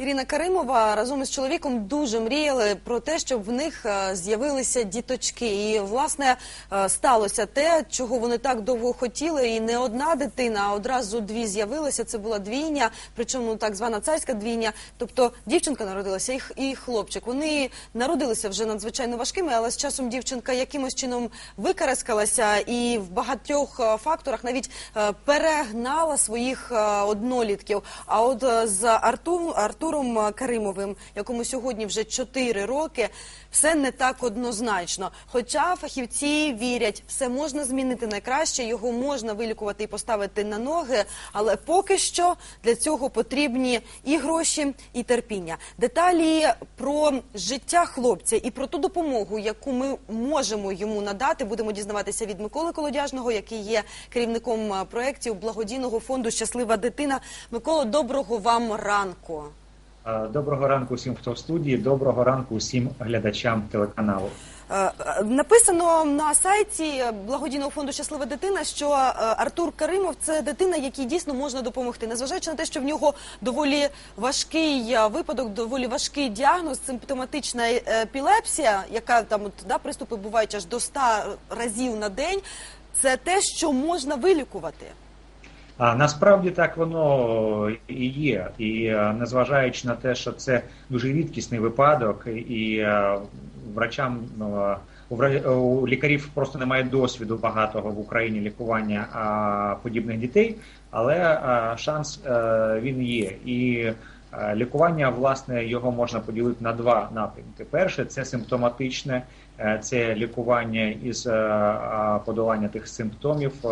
Ірина Каримова разом із чоловіком дуже мріяли про те, щоб в них е, з'явилися діточки. І власне е, сталося те, чого вони так довго хотіли. І не одна дитина, а одразу дві з'явилися. Це була двійня, причому так звана царська двійня. Тобто дівчинка народилася і хлопчик. Вони народилися вже надзвичайно важкими, але з часом дівчинка якимось чином викараскалася і в багатьох е, факторах навіть перегнала своїх однолітків. А от з Арту, Артуром Каримовим, якому сьогодні вже 4 роки, все не так однозначно. Хоча фахівці вірять, все можна змінити на краще, його можна вилікувати і поставити на ноги, але поки що для цього потрібні і гроші, і терпіння. Деталі про життя хлопця і про ту допомогу, яку ми можемо йому надати, будемо дізнаватися від Миколи Колодяжного, який є керівником проєктів благодійного фонду Щаслива дитина. Микола, доброго вам ранку. Е, Доброго ранку всім, хто в студії. Доброго ранку всім глядачам телеканалу. Е, е, Написано на сайті благодійного фонду Щаслива дитина, що Артур Каримов це дитина, якій дійсно можна допомогти, незважаючи на те, що в нього доволі важкий випадок, доволі важкий діагноз, симптоматична епілепсія, яка там от, да, приступи бувають аж до 100 разів на день. Це те, що можна вилікувати. А насправді так воно і є. І е, незважаючи на те, що це дуже рідкісний випадок, і е, врачам ну, у вра- лікарів просто немає досвіду багатого в Україні лікування подібних дітей, але е, шанс е, він є. І е, лікування, власне, його можна поділити на два напрямки. Перше це симптоматичне. Е, Це лікування із е, е, подолання тих симптомів е,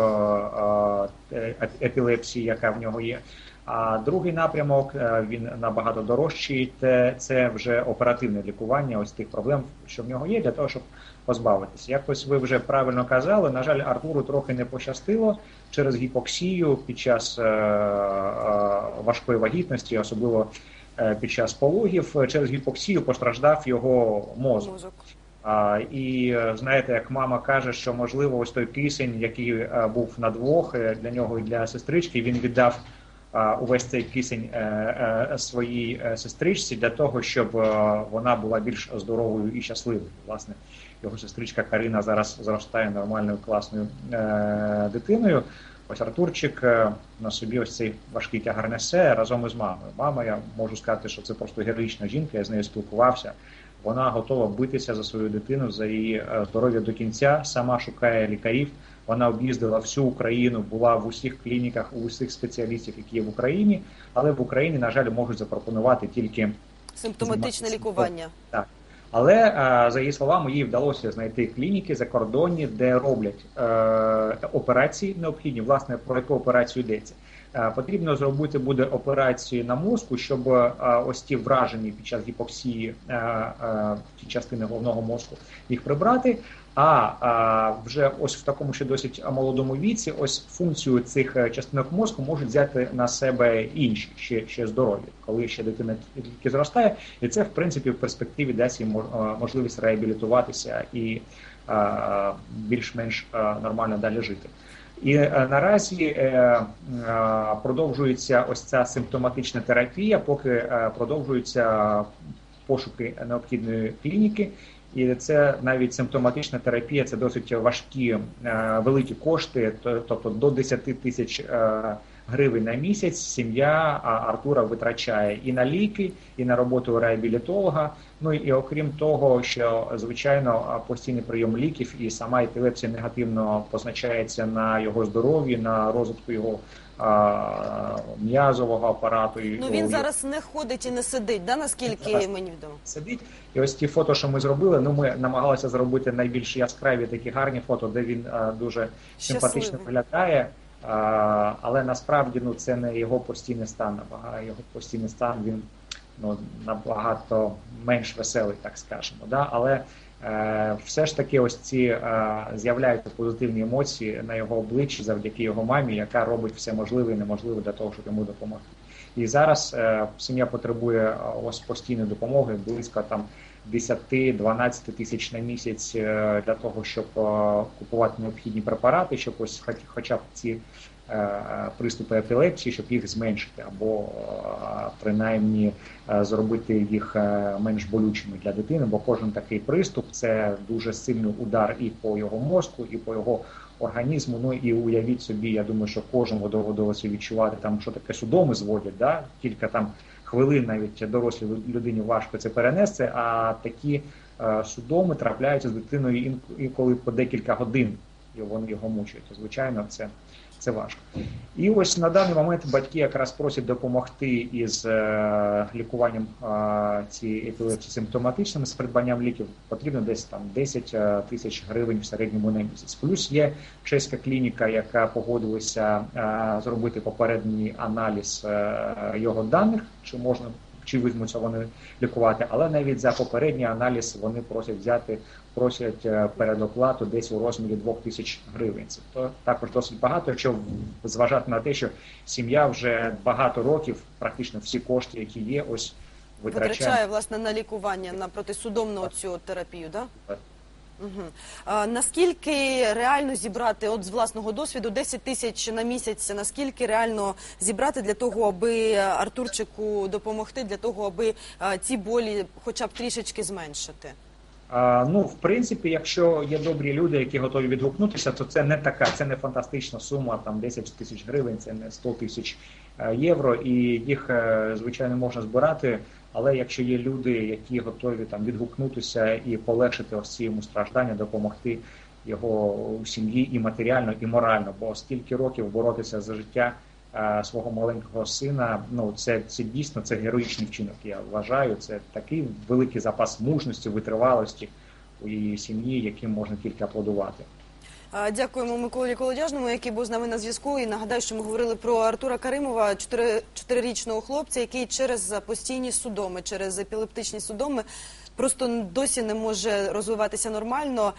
е, е- епілепсії, яка в нього є. А другий напрямок е, він набагато дорожчий. Це вже оперативне лікування ось тих проблем, що в нього є, для того, щоб позбавитися. Якось ви вже правильно казали. На жаль, Артуру трохи не пощастило через гіпоксію під час е, е, важкої вагітності, особливо е, під час пологів. Через гіпоксію постраждав його мозок. Мозок. А, і е, знаєте, як мама каже, що можливо ось той кисень, який е, був на двох для нього і для сестрички, він віддав увесь цей кисень своїй сестричці для того, щоб вона була більш здоровою і щасливою. Власне, його сестричка Карина зараз зростає нормальною класною дитиною. Ось Артурчик е, на собі ось цей важкий тягар несе разом із мамою. Мама, я можу сказати, що це просто героїчна жінка. Я з нею спілкувався. Вона готова битися за свою дитину, за її е, здоров'я до кінця. Сама шукає лікарів. Вона об'їздила всю Україну, була в усіх клініках, у усіх спеціалістів, які є в Україні. Але в Україні, на жаль, можуть запропонувати тільки Симптоматичне лікування. так. Але е, за її словами, їй вдалося знайти клініки закордонні, де роблять е, операції необхідні. Власне, про яку операцію йдеться. Е, потрібно зробити буде операцію на мозку, щоб ось ті вражені під час гіпоксії ті частини головного мозку їх прибрати. А, вже ось в такому ще досить молодому віці, ось функцію цих е, частинок мозку можуть взяти на себе інші, ще, ще здорові, коли ще дитина тільки зростає, і це в принципі в перспективі дасть їм е, можливість реабілітуватися і е, більш-менш нормально далі жити. І наразі продовжується ось ця симптоматична терапія, поки продовжуються пошуки необхідної клініки. І це навіть симптоматична терапія, це досить важкі е, великі кошти, то- тобто до 10 тисяч е, гривень на місяць. Сім'я Артура витрачає і на ліки, і на роботу реабілітолога. Ну і окрім того, що звичайно постійний прийом ліків і сама епілепсія негативно позначається на його здоров'ї, на розвитку його м'язового апарату. Ну він його- зараз не ходить і не сидить, да, наскільки Зараз. мені відомо. сидить. І ось ті фото, що ми зробили, ну ми намагалися зробити найбільш яскраві такі гарні фото, де він а, дуже симпатично виглядає. А, але насправді ну це не його постійний стан. Набагато його постійний стан він ну набагато менш веселий, так скажемо. Да? Але е, все ж таки, ось ці е, з'являються позитивні емоції на його обличчі завдяки його мамі, яка робить все можливе і неможливе для того, щоб йому допомогти. І зараз е, сім'я потребує е, ось постійної допомоги, близько там 10-12 тисяч на місяць е, для того, щоб е, купувати необхідні препарати, щоб ось хоч- хоча б ці е, приступи епілепсії, щоб їх зменшити, або принаймні зробити їх менш болючими для дитини, бо кожен такий приступ це дуже сильний удар і по його мозку, і по його організму. Ну і уявіть собі, я думаю, що кожен доводилося відчувати там, що таке судоми зводять, да? кілька там хвилин навіть дорослій людині важко це перенести, а такі е, судоми трапляються з дитиною інколи по декілька годин, вони його мучають. То, Звичайно, це, це важко. І ось на даний момент батьки якраз просять допомогти із е, лікуванням е, цієї епілепсії симптоматичним з придбанням ліків. Потрібно десь там 10 е, тисяч гривень в середньому на місяць. Плюс є чеська клініка, яка погодилася зробити попередній аналіз його даних, чи можна чи візьмуться вони лікувати, але навіть за попередній аналіз вони просять взяти просять е, передоплату десь у розмірі 2 тисяч гривень. Це то також досить багато, якщо зважати на те, що сім'я вже багато років, практично всі кошти, які є, ось витрачає. Витрачає власне на лікування на протисудомну цю терапію, да? Наскільки реально зібрати, от з власного досвіду, 10 тисяч на місяць, наскільки реально зібрати для того, аби Артурчику допомогти, для того, аби ці болі хоча б трішечки зменшити? Ну, в принципі, якщо є добрі люди, які готові відгукнутися, то це не така, це не фантастична сума, там 10 тисяч гривень, це не 100 тисяч е, євро, і їх е, звичайно можна збирати. Але якщо є люди, які готові там відгукнутися і полегшити ось ці йому страждання, допомогти його у сім'ї і матеріально, і морально, бо стільки років боротися за життя е, свого маленького сина, ну це, це дійсно це героїчний вчинок. Я вважаю, це такий великий запас мужності, витривалості у її сім'ї, яким можна тільки аплодувати. Дякуємо Миколі Колодяжному, який був з нами на зв'язку. І нагадаю, що ми говорили про Артура Каримова, чотири- чотирирічного хлопця, який через постійні судоми, через епілептичні судоми. Просто досі не може розвиватися нормально.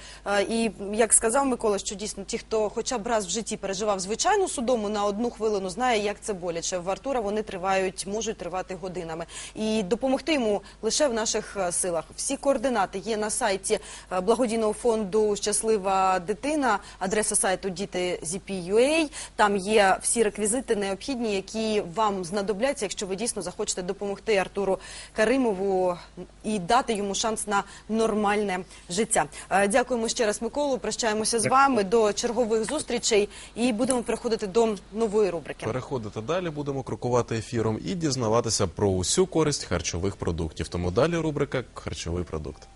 І як сказав Микола, що дійсно ті, хто хоча б раз в житті переживав звичайну судому на одну хвилину, знає, як це боляче. В Артура вони тривають, можуть тривати годинами. І допомогти йому лише в наших е, силах. Всі координати є на сайті е, благодійного фонду Щаслива дитина, адреса сайту діти ZP.UA. Там є всі реквізити необхідні, які вам знадобляться, якщо ви дійсно захочете допомогти Артуру Каримову і дати йому шанс на нормальне життя. Е, Дякуємо ще раз, Миколу. Прощаємося з вами до чергових зустрічей і будемо переходити до нової рубрики. Переходити далі, будемо крокувати ефіром і дізнаватися про усю користь харчових продуктів. Тому далі рубрика Харчовий продукт.